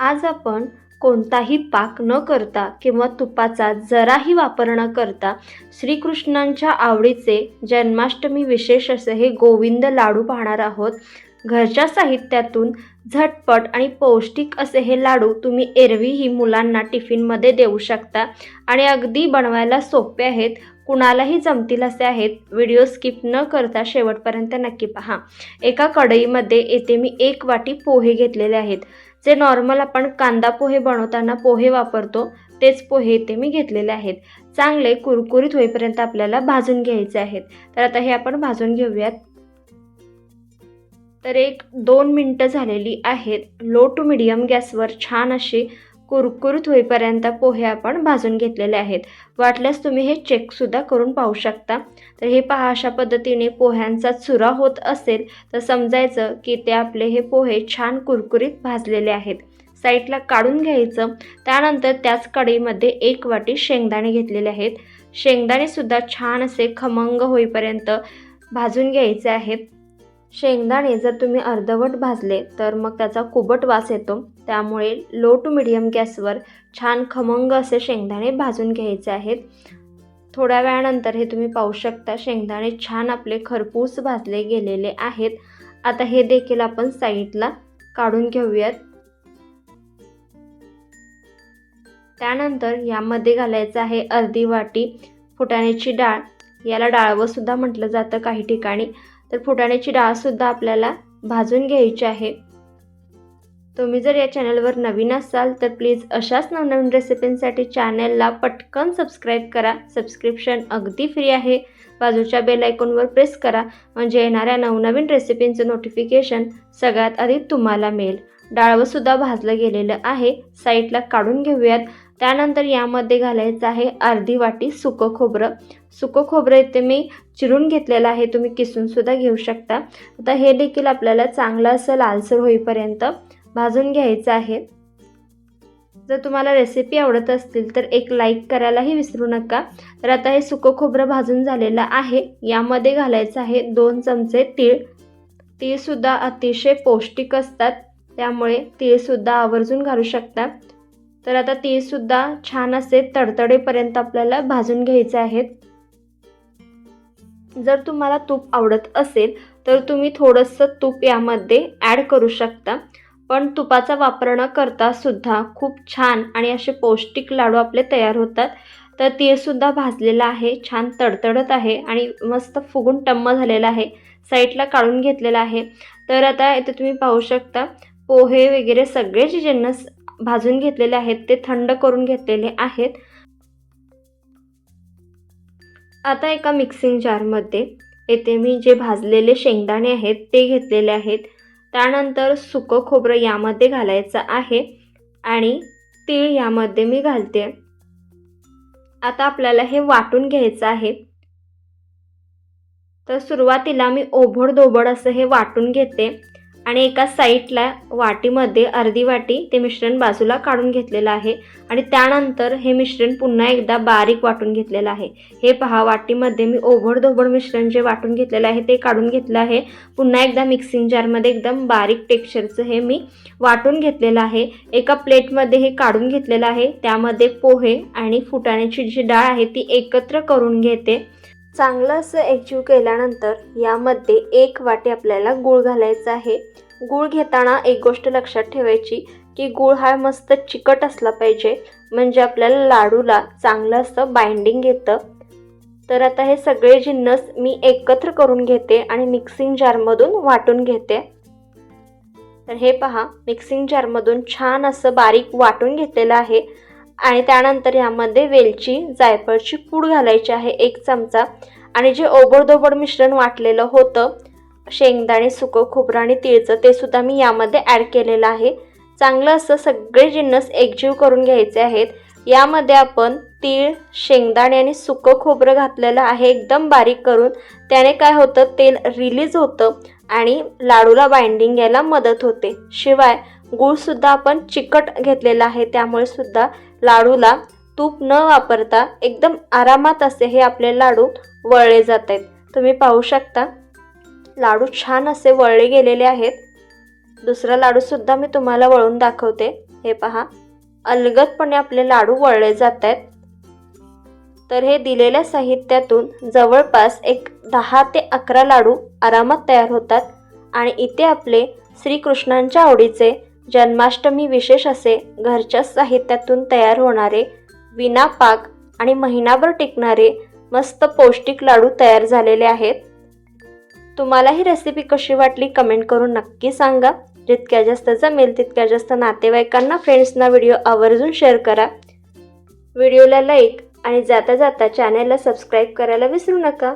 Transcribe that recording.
आज आपण कोणताही पाक न करता किंवा तुपाचा जराही वापर न करता श्रीकृष्णांच्या आवडीचे जन्माष्टमी विशेष असे हे गोविंद लाडू पाहणार आहोत. घरच्या साहित्यातून झटपट आणि पौष्टिक असे हे लाडू तुम्ही एरवीही मुलांना टिफिनमध्ये देऊ शकता. आणि अगदी बनवायला सोपे आहेत कुणालाही जमतील असे आहेत व्हिडिओ स्किप न करता शेवटपर्यंत नक्की पहा. एका कढईमध्ये येथे मी एक वाटी पोहे घेतलेले आहेत. जे नॉर्मल आपण कांदा पोहे बनवताना पोहे वापरतो तेच पोहे ते मी घेतलेले आहेत. चांगले कुरकुरीत होईपर्यंत आपल्याला भाजून घ्यायचे आहेत. तर आता हे आपण भाजून घेऊयात. तर एक दोन मिनटं झालेली आहेत. लो टू मिडियम गॅसवर छान अशी कुरकुरीत होईपर्यंत पोहे आपण भाजून घेतलेले आहेत. वाटल्यास तुम्ही हे चेकसुद्धा करून पाहू शकता. तर हे पहा अशा पद्धतीने पोह्यांचा चुरा होत असेल तर समजायचं की ते आपले हे पोहे छान कुरकुरीत भाजलेले आहेत. साईडला काढून घ्यायचं. त्यानंतर त्याच कढईमध्ये एक वाटी शेंगदाणे घेतलेले आहेत. शेंगदाणेसुद्धा छान असे खमंग होईपर्यंत भाजून घ्यायचे आहेत. शेंगदाणे जर तुम्ही अर्धवट भाजले तर मग त्याचा कुबट वास येतो. त्यामुळे लो टू मिडियम गॅसवर छान खमंग असे शेंगदाणे भाजून घ्यायचे आहेत. थोड्या वेळानंतर हे तुम्ही पाहू शकता शेंगदाणे छान आपले खरपूस भाजले गेलेले आहेत. आता हे देखील आपण साईडला काढून घेऊयात. त्यानंतर यामध्ये घालायचं आहे अर्धी वाटी फुटाण्याची डाळ. याला डाळवंसुद्धा म्हटलं जातं काही ठिकाणी. तर फुटाण्याची डाळसुद्धा आपल्याला भाजून घ्यायची आहे. तुम्ही जर या चॅनलवर नवीन असाल तर प्लीज अशाच नवनवीन रेसिपींसाठी चॅनलला पटकन सबस्क्राईब करा. सबस्क्रिप्शन अगदी फ्री आहे. बाजूच्या बेल आयकॉनवर प्रेस करा म्हणजे येणाऱ्या नवनवीन रेसिपींचं नोटिफिकेशन सगळ्यात आधी तुम्हाला मिळेल. डाळवंसुद्धा भाजलं गेलेलं आहे. साईडला काढून घेऊयात. त्यानंतर यामध्ये घालायचं आहे अर्धी वाटी सुकं खोबरं. सुकं खोबरं इथे मी चिरून घेतलेलं आहे तुम्ही किसूनसुद्धा घेऊ शकता. आता हे देखील आपल्याला चांगलं असं लालसर होईपर्यंत भाजून घ्यायचं आहे. जर तुम्हाला रेसिपी आवडत असतील तर एक लाईक करायलाही विसरू नका. तर आता हे सुकं खोबरं भाजून झालेलं आहे. यामध्ये घालायचं आहे दोन चमचे तीळ. तीळसुद्धा अतिशय पौष्टिक असतात त्यामुळे तीळसुद्धा आवर्जून घालू शकता. तर आता तीळसुद्धा छान असे तडतडेपर्यंत आपल्याला भाजून घ्यायचे आहेत. जर तुम्हाला तूप आवडत असेल तर तुम्ही थोडंसं तूप यामध्ये ॲड करू शकता. पण तुपाचा वापर न करता सुद्धा खूप छान आणि असे पौष्टिक लाडू आपले तयार होतात. तर तीसुद्धा भाजलेलं आहे छान तडतडत आहे आणि मस्त फुगून टम्म झालेला आहे. साईडला काढून घेतलेला आहे. तर आता इथे तुम्ही पाहू शकता पोहे वगैरे सगळे जे जिन्नस भाजून घेतलेले आहेत ते थंड करून घेतलेले आहेत. आता एका मिक्सिंग जारमध्ये येथे मी जे भाजलेले शेंगदाणे आहेत ते घेतलेले आहेत. त्यानंतर सुकं खोबरं यामध्ये घालायचं आहे आणि तीळ यामध्ये मी घालते. आता आपल्याला हे वाटून घ्यायचं आहे. तर सुरुवातीला मी ओभड असं हे वाटून घेते. आणि एका साईडला वाटीमध्ये अर्धी वाटी ते मिश्रण बाजूला काढून घेतलेलं आहे. आणि त्यानंतर हे मिश्रण पुन्हा एकदा बारीक वाटून घेतलेलं आहे. हे पहा वाटीमध्ये मी ओभड मिश्रण जे वाटून घेतलेलं आहे ते काढून घेतलं आहे. पुन्हा एकदा मिक्सिंग जारमध्ये एकदम बारीक टेक्स्चरचं हे मी वाटून घेतलेलं आहे. एका प्लेटमध्ये हे काढून घेतलेलं आहे. त्यामध्ये पोहे आणि फुटाण्याची जी डाळ आहे ती एकत्र करून घेते. चांगलं असं एकजीव केल्यानंतर यामध्ये एक वाटी आपल्याला गूळ घालायचा आहे. गूळ घेताना एक गोष्ट लक्षात ठेवायची की गूळ हा मस्त चिकट असला पाहिजे म्हणजे आपल्याला लाडूला चांगलं असं बाइंडिंग येतं. तर आता हे सगळे जिन्नस मी एकत्र करून घेते आणि मिक्सिंग जारमधून वाटून घेते. तर हे पहा मिक्सिंग जारमधून छान असं बारीक वाटून घेतलेलं आहे. आणि त्यानंतर यामध्ये वेलची जायफळची पूड घालायची आहे एक चमचा. आणि जे ओबडधोबड मिश्रण वाटलेलं होतं शेंगदाणे सुकं खोबरं आणि तिळचं ते सुद्धा मी यामध्ये ॲड केलेलं आहे. चांगलं असं सगळे जिन्नस एकजीव करून घ्यायचे आहेत. यामध्ये आपण तीळ शेंगदाणे आणि सुकं खोबरं घातलेलं आहे एकदम बारीक करून. त्याने काय होतं तेल रिलीज होतं आणि लाडूला बाइंडिंग यायला मदत होते. शिवाय गूळसुद्धा आपण चिकट घेतलेला आहे त्यामुळे सुद्धा लाडूला तूप न वापरता एकदम आरामात असे हे आपले लाडू वळले जात आहेत. तुम्ही पाहू शकता. लाडू छान असे वळले गेलेले आहेत. दुसरा लाडूसुद्धा मी तुम्हाला वळून दाखवते. हे पहा. अलगदपणे आपले लाडू वळले जात आहेत. तर हे दिलेल्या साहित्यातून जवळपास एक दहा ते अकरा लाडू आरामात तयार होतात आणि इथे आपले श्रीकृष्णांच्या आवडीचे जन्माष्टमी विशेष असे घरच्या साहित्यातून तयार होणारे विना पाक आणि महिनाभर टिकणारे मस्त पौष्टिक लाडू तयार झालेले आहेत. तुम्हाला ही रेसिपी कशी वाटली कमेंट करून नक्की सांगा. जितक्या जास्त जमेल तितक्या जास्त नातेवाईकांना फ्रेंड्सना व्हिडिओ आवर्जून शेअर करा. व्हिडिओला लाईक आणि जाता जाता चॅनेलला सबस्क्राईब करायला विसरू नका.